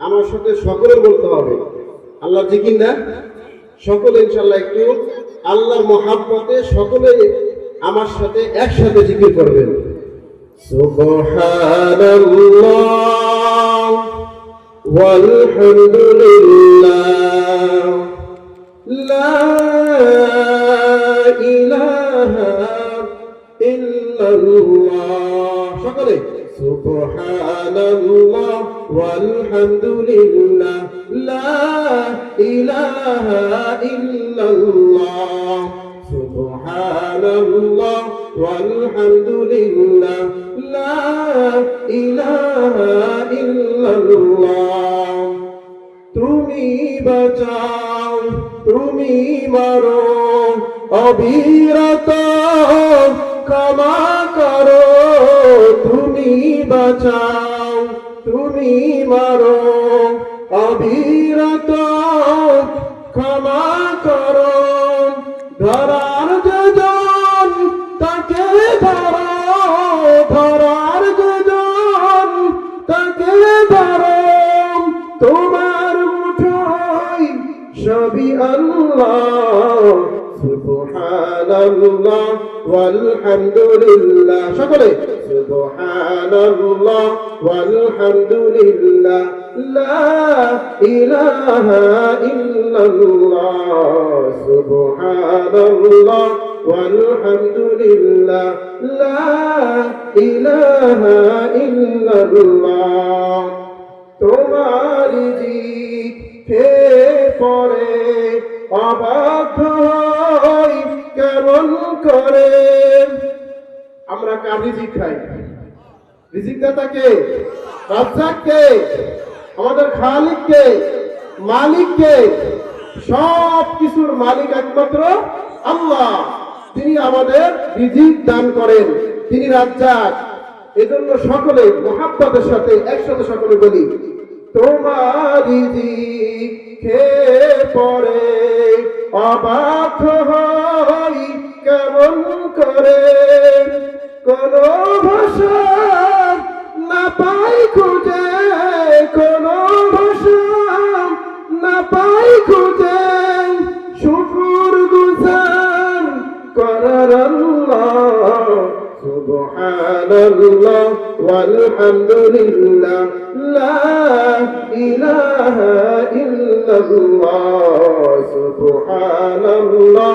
আমার সাথে সকলে বলতে হবে, আল্লাহ জিকির না? সকলে ইনশাল্লাহ একটু আল্লাহর মহাব্বতে সকলে আমার সাথে একসাথে জিকির করবেন। সুবহানাল্লাহ। ওয়ালহামদুলিল্লাহ। লা সকলে, সুবহানাল্লাহ ওয়ালহামদুলিল্লাহ, লা ইলাহা ইল্লাল্লাহ, সুবহানাল্লাহ ওয়ালহামদুলিল্লাহ, লা ইলাহা ইল্লাল্লাহ। তুমি বাঁচাও, তুমি মারো, অবিরত তুমি বাঁচাও, তুমি মারো, অবিরত ক্ষমা করো। ধরার যোজন, তাকে ধরো, ধরার যোজন, তাকে ধরো। তোমার মুঠোয় সবই আল্লাহ সুবহানাল্লাহ ওয়ালহামদুলিল্লাহ। সকলে, সুবহানাল্লাহ ওয়ালহামদুলিল্লাহ। লা ইলাহা ইল্লাল্লাহ। সুবহানাল্লাহ ওয়ালহামদুলিল্লাহ। লা ইলাহা ইল্লাল্লাহ। তোমারি জিঠে পরে কেমন করে। আমরা কার রিজিক খাই? রিজিক দাতাকে রাজ্জাককে? আমাদের খালিককে? মালিককে? সব কিছুর মালিক একমাত্র আল্লাহ। তিনি আমাদের রিজিক দান করেন। তিনি রাজ্জাক। এজন্য সকলে মহাব্বতের সাথে একসাথে সকলে বলি, তোমার খে পরে অবাক হই কেমন করে কোন ভাষা না পাই খুঁজে, কোন ভাষা না পাই খুঁজে। শুকুর গুজার করার আল্লাহ, সুবহানাল্লাহ, ওয়ালহামদুলিল্লাহ, লা ইলাহা ইল্লাল্লাহ, সুবহানাল্লাহ